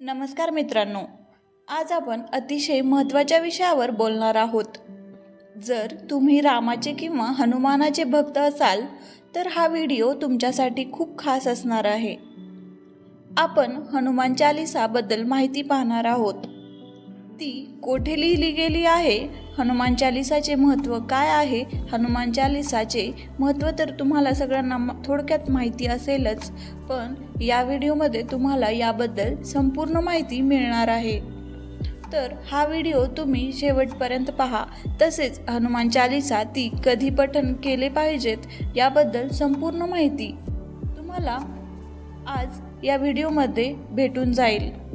नमस्कार मित्रांनो आज आपण अतिशय महत्त्वाच्या विषयावर बोलणार आहोत. जर तुम्ही रामाचे किंवा हनुमानाचे भक्त असाल तर हा व्हिडिओ तुमच्यासाठी खूप खास असणार आहे. आपण हनुमान चालिसाबद्दल माहिती पाहणार आहोत. ती कोठे लिहिली गेली आहे? हनुमान चालिसाचे महत्त्व काय आहे? हनुमान चालिसाचे महत्त्व तर तुम्हाला सगळ्यांना थोडक्यात माहिती असेलच पण या व्हिडिओमध्ये तुम्हाला याबद्दल संपूर्ण माहिती मिळणार आहे. तर हा व्हिडिओ तुम्ही शेवटपर्यंत पहा. तसेच हनुमान चालिसा ती कधी पठन केले पाहिजेत याबद्दल संपूर्ण माहिती तुम्हाला आज या व्हिडिओमध्ये भेटून जाईल.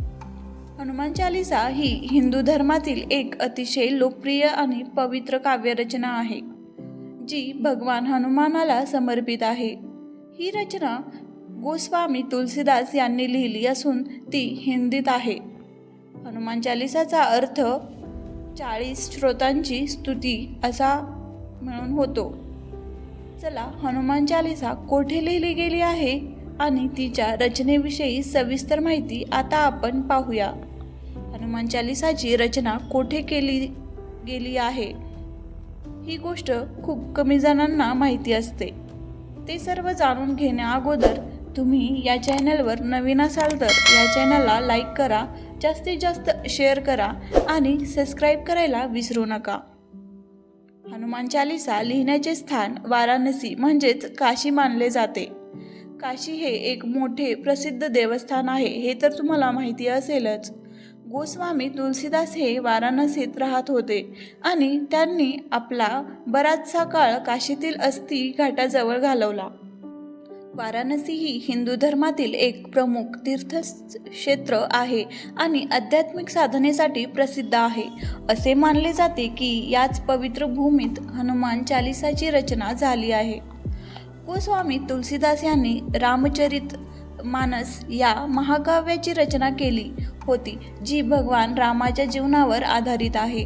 हनुमान चालिसा ही हिंदू धर्मातील एक अतिशय लोकप्रिय आणि पवित्र काव्यरचना आहे जी भगवान हनुमानाला समर्पित आहे. ही रचना गोस्वामी तुलसीदास यांनी लिहिली असून ती हिंदीत आहे. हनुमान चालिसाचा अर्थ चाळीस श्रोतांची स्तुती असा म्हणून होतो. चला हनुमान चालिसा कोठे लिहिली गेली आहे? आणि तिच्या रचनेविषयी सविस्तर माहिती आता आपण पाहूया. हनुमान चालिसाची रचना कोठे केली गेली आहे? ही गोष्ट खूप कमी जणांना माहिती असते. ते सर्व जाणून घेण्या अगोदर तुम्ही या चॅनलवर नवीन असाल तर या चॅनलला लाईक करा जास्तीत जास्त शेअर करा आणि सबस्क्राईब करायला विसरू नका. हनुमान चालिसा लिहिण्याचे स्थान वाराणसी म्हणजेच काशी मानले जाते. काशी हे एक मोठे प्रसिद्ध देवस्थान आहे हे तर तुम्हाला माहिती असेलच. गोस्वामी तुलसीदास हे वाराणसीत राहत होते आणि त्यांनी आपला बराचसा काळ काशीतील अस्थी घाटाजवळ घालवला. वाराणसी ही हिंदू धर्मातील एक प्रमुख तीर्थक्षेत्र आहे आणि आध्यात्मिक साधनेसाठी प्रसिद्ध आहे. असे मानले जाते की याच पवित्र भूमीत हनुमान चालिसाची रचना झाली आहे. गोस्वामी तुलसीदास यांनी रामचरित मानस या महाकाव्याची रचना केली होती जी भगवान रामाच्या जीवनावर आधारित आहे.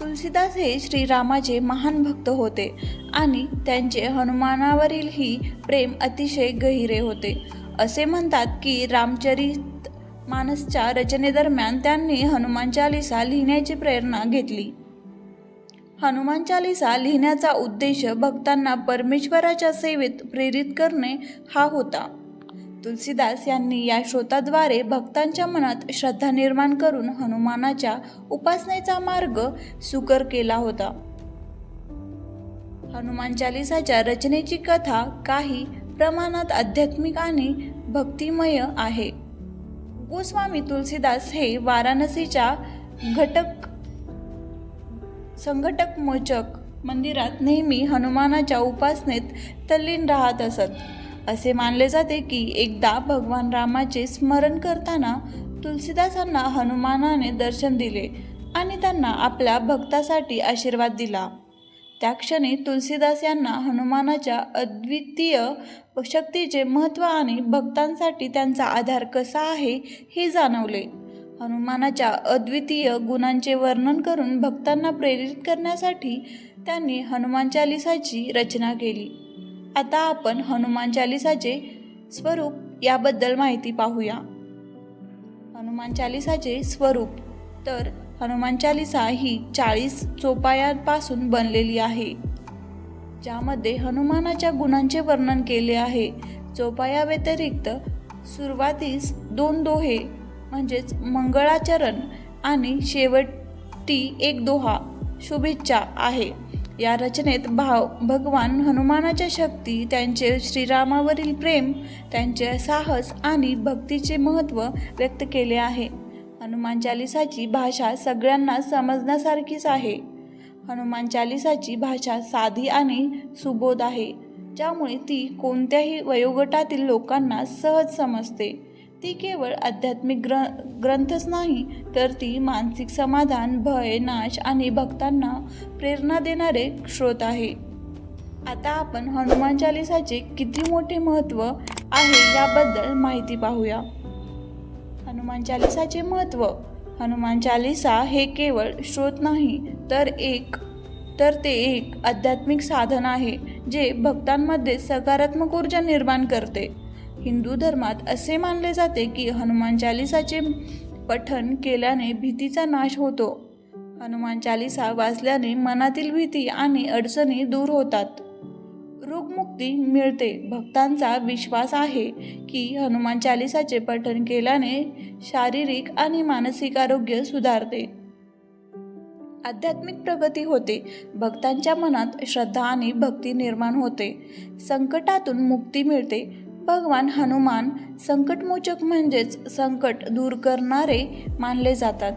तुलसीदास हे श्रीरामाचे महान भक्त होते आणि त्यांचे हनुमानावरील ही प्रेम अतिशय गहिरे होते. असे म्हणतात की रामचरित मानसच्या रचनेदरम्यान त्यांनी हनुमान चालिसा लिहिण्याची प्रेरणा घेतली. हनुमान चालिसा लिहिण्याचा उद्देश भक्तांना परमेश्वराच्या सेवेत प्रेरित करणे हा होता. तुलसीदास यांनी या श्रोताद्वारे भक्तांच्या मनात श्रद्धा निर्माण करून हनुमानाच्या उपासनेचा मार्ग सुकर केला होता. हनुमान चालिसाच्या रचनेची कथा काही प्रमाणात आध्यात्मिक आणि भक्तिमय आहे. गोस्वामी तुलसीदास हे वाराणसीच्या घटक संघटक मोचक मंदिरात नेहमी हनुमानाच्या उपासनेत तल्लीन राहत असत. असे मानले जाते की एकदा भगवान रामाचे स्मरण करताना तुलसीदासांना हनुमानाने दर्शन दिले आणि त्यांना आपल्या भक्तासाठी आशीर्वाद दिला. त्या क्षणी तुलसीदास यांना हनुमानाच्या अद्वितीय शक्तीचे महत्त्व आणि भक्तांसाठी त्यांचा आधार कसा आहे हे जाणवले. हनुमानाच्या अद्वितीय गुणांचे वर्णन करून भक्तांना प्रेरित करण्यासाठी त्यांनी हनुमान चालिसाची रचना केली. आता आपण हनुमान चालिसाचे स्वरूप याबद्दल माहिती पाहूया. हनुमान चालिसाचे स्वरूप तर हनुमान चालिसा ही चाळीस चोपायांपासून बनलेली आहे ज्यामध्ये हनुमानाच्या गुणांचे वर्णन केले आहे. चोपाया व्यतिरिक्त सुरुवातीस दोन दोहे म्हणजेच मंगळाचरण आणि शेवटी एक दोहा शुभेच्छा आहे. या रचनेत भाव भगवान हनुमानाच्या शक्ती त्यांचे श्रीरामावरील प्रेम त्यांचे साहस आणि भक्तीचे महत्त्व व्यक्त केले आहे. हनुमान चालिसाची भाषा सगळ्यांना समजण्यासारखीच आहे. हनुमान चालिसाची भाषा साधी आणि सुबोध आहे ज्यामुळे ती कोणत्याही वयोगटातील लोकांना सहज समजते. ती केवळ आध्यात्मिक ग्र ग्रंथच नाही तर ती मानसिक समाधान भय नाश आणि भक्तांना प्रेरणा देणारे स्रोत आहे. आता आपण हनुमान चालिसाचे किती मोठे महत्त्व आहे याबद्दल माहिती पाहूया. हनुमान चालिसाचे महत्त्व. हनुमान चालिसा हे केवळ स्रोत नाही तर एक तर ते एक आध्यात्मिक साधन आहे जे भक्तांमध्ये सकारात्मक ऊर्जा निर्माण करते. हिंदू धर्मात असे मानले जाते की हनुमान चालिसाचे पठण केल्याने भीतीचा नाश होतो. हनुमान चालिसा वाचल्याने मनातील भीती आणि अडचणी दूर होतात. रोगमुक्ती मिळते. भक्तांचा विश्वास आहे की हनुमान चालिसाचे पठण केल्याने शारीरिक आणि मानसिक आरोग्य सुधारते. आध्यात्मिक प्रगती होते. भक्तांच्या मनात श्रद्धा आणि भक्ती निर्माण होते. संकटातून मुक्ती मिळते. भगवान हनुमान संकटमोचक म्हणजेच संकट दूर करणारे मानले जातात.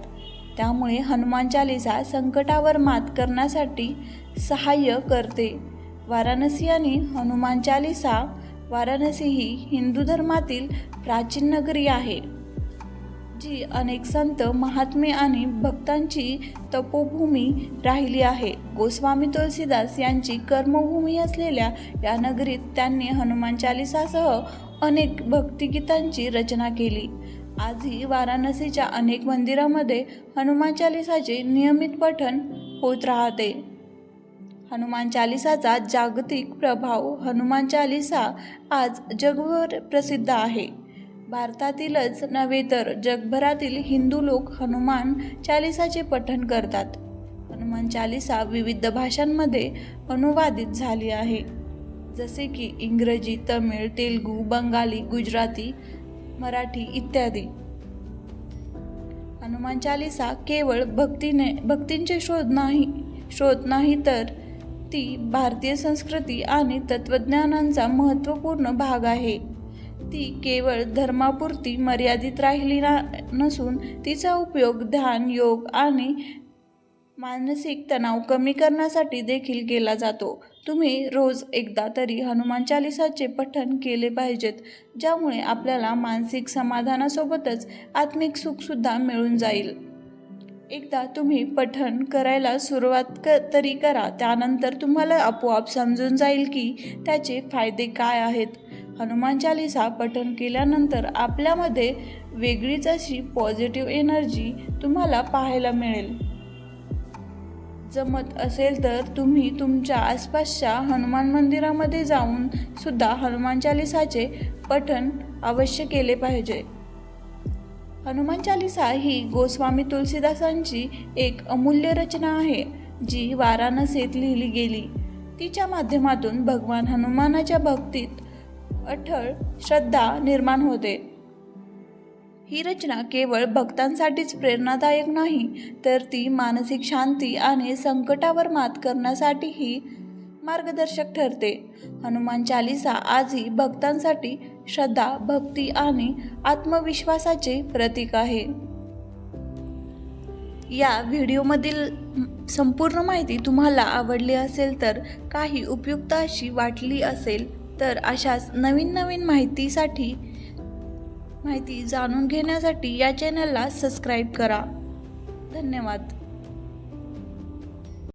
त्यामुळे हनुमान चालिसा संकटावर मात करण्यासाठी सहाय्य करते. वाराणसी आणि हनुमान चालिसा वाराणसी ही हिंदू धर्मातील प्राचीन नगरी आहे. जी अनेक संत महात्मे आणि भक्तांची तपोभूमी राहिली आहे. गोस्वामी तुलसीदास यांची कर्मभूमी असलेल्या या नगरीत त्यांनी हनुमान चालिसासह अनेक भक्तिगीतांची रचना केली. आजही वाराणसीच्या अनेक मंदिरामध्ये हनुमान चालिसाचे नियमित पठण होत राहते. हनुमान चालिसाचा जागतिक प्रभाव हनुमान चालिसा आज जगभर प्रसिद्ध आहे. भारतातीलच नव्हे तर जगभरातील हिंदू लोक हनुमान चालिसाचे पठण करतात. हनुमान चालिसा विविध भाषांमध्ये अनुवादित झाली आहे. जसे की इंग्रजी तमिळ तेलुगू बंगाली गुजराती मराठी इत्यादी. हनुमान चालिसा केवळ भक्तीने भक्तींचे शोध नाही शोध नाही तर ती भारतीय संस्कृती आणि तत्त्वज्ञानांचा महत्त्वपूर्ण भाग आहे. ती केवळ धर्मापुरती मर्यादित राहिली ना नसून तिचा उपयोग ध्यान योग आणि मानसिक तणाव कमी करण्यासाठी देखील केला जातो. तुम्ही रोज एकदा तरी हनुमान चालिसाचे पठण केले पाहिजेत ज्यामुळे आपल्याला मानसिक समाधानासोबतच आत्मिक सुखसुद्धा मिळून जाईल. एकदा तुम्ही पठण करायला सुरुवात क तरी करा त्यानंतर तुम्हाला आपोआप समजून जाईल की त्याचे फायदे काय आहेत. हनुमान चालिसा पठण केल्यानंतर आपल्यामध्ये वेगळीच अशी पॉझिटिव्ह एनर्जी तुम्हाला पाहायला मिळेल. जमत असेल तर तुम्ही तुमच्या आसपासच्या हनुमान मंदिरामध्ये जाऊन सुद्धा हनुमान चालिसाचे पठण अवश्य केले पाहिजे. हनुमान चालिसा ही गोस्वामी तुलसीदासांची एक अमूल्य रचना आहे जी वाराणसीत लिहिली गेली. तिच्या माध्यमातून भगवान हनुमानाच्या भक्तीत अठळ श्रद्धा निर्माण होते. ही रचना केवळ भक्तांसाठीच प्रेरणादायक नाही तर ती मानसिक शांती आणि संकटावर मात करण्यासाठीही मार्गदर्शक ठरते. हनुमान चालिसा आजही भक्तांसाठी श्रद्धा भक्ती आणि आत्मविश्वासाचे प्रतीक आहे. या व्हिडिओमधील संपूर्ण माहिती तुम्हाला आवडली असेल तर काही उपयुक्त अशी वाटली असेल तर अशाच नवीन नवीन माहितीसाठी माहिती जाणून घेण्यासाठी या चॅनलला सबस्क्राईब करा. धन्यवाद.